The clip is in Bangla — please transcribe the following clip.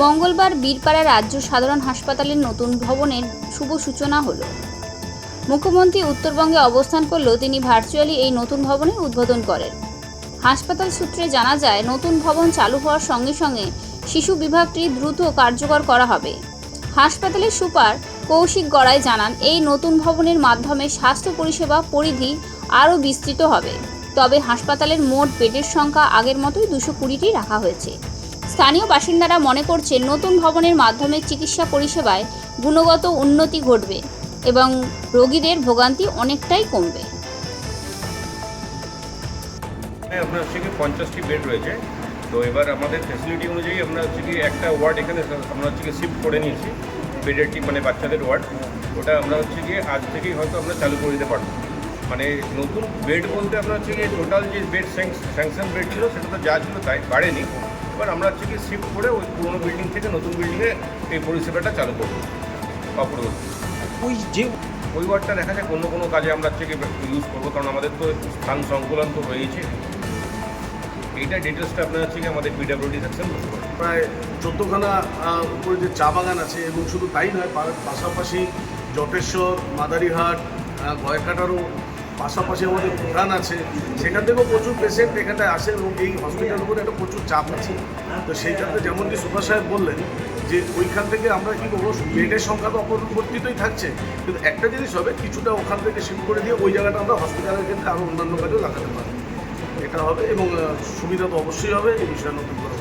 মঙ্গলবার বীরপাড়া রাজ্য সাধারণ হাসপাতালের নতুন ভবনের শুভ সূচনা হলো। মুখ্যমন্ত্রী উত্তরবঙ্গে অবস্থান করলেও তিনি ভার্চুয়ালি এই নতুন ভবনের উদ্বোধন করেন। হাসপাতাল সূত্রে জানা যায়, নতুন ভবন চালু হওয়ার সঙ্গে সঙ্গে শিশু বিভাগটি দ্রুত কার্যকর করা হবে। হাসপাতালের সুপার কৌশিক গড়াই জানান, এই নতুন ভবনের মাধ্যমে স্বাস্থ্য পরিষেবা পরিধি আরও বিস্তৃত হবে। তবে হাসপাতালের মোট বেডের সংখ্যা আগের মতোই দুশো কুড়িটি রাখা হয়েছে। স্থানীয় বাসিন্দারা মনে করছেন নতুন ভবনের মাধ্যমে চিকিৎসা পরিষেবায় গুণগত উন্নতি ঘটবে এবং রোগীদের ভোগান্তি অনেকটাই কমবে। এখানে আপনার হচ্ছে কি পঞ্চাশটি বেড রয়েছে। তো এবার আমাদের ফেসিলিটি অনুযায়ী আমরা হচ্ছে কি একটা ওয়ার্ড এখানে আমরা হচ্ছে কি শিফট করে নিয়েছি। বেডেরটি মানে বাচ্চাদের ওয়ার্ড। ওটা আমরা হচ্ছে গিয়ে আজ থেকেই হয়তো আমরা চালু করে দিতে পারব। মানে নতুন বেড বলতে আমরা হচ্ছে গিয়ে টোটাল যে বেড স্যাংশন বেড ছিল, সেটা তো যা ছিল তাই বাড়েনি। এবার আমরা হচ্ছে কি শিফট করে ওই পুরোনো বিল্ডিং থেকে নতুন বিল্ডিংয়ে এই পরিষেবাটা চালু করব। অপরবর্তী ওই যে ওই ওয়ার্ডটা দেখা যায় অন্য কোনো কাজে আমরা হচ্ছে কি ইউজ করব কারণ আমাদের তো স্থান সংকুলন তো রয়েছে এইটা ডিটেলসটা আপনার হচ্ছে কি আমাদের পিডাব্লিউডি সেকশন প্রায় চোদ্দোখানা উপরে যে চা বাগান আছে এবং শুধু তাই নয় পাশাপাশি জটেশ্বর মাদারিহাট গয়কাটারও পাশাপাশি আমাদের ভুটান আছে। সেখান থেকেও প্রচুর পেশেন্ট এখানে আসে এবং এই হসপিটালের উপরে একটা প্রচুর চাপ আছে। তো সেই ক্ষেত্রে যেমন কি সুভাষ সাহেব বললেন যে ওইখান থেকে আমরা কি করব, বেডের সংখ্যা তো অপরিবর্তিতই থাকছে। কিন্তু একটা জিনিস হবে, কিছুটা ওখান থেকে শিফট করে দিয়ে ওই জায়গাটা আমরা হসপিটালের ক্ষেত্রে আরও অন্যান্য কাজেও লাগাতে পারি এটা হবে এবং সুবিধা তো অবশ্যই হবে, এই বিষয়ে নতুন করে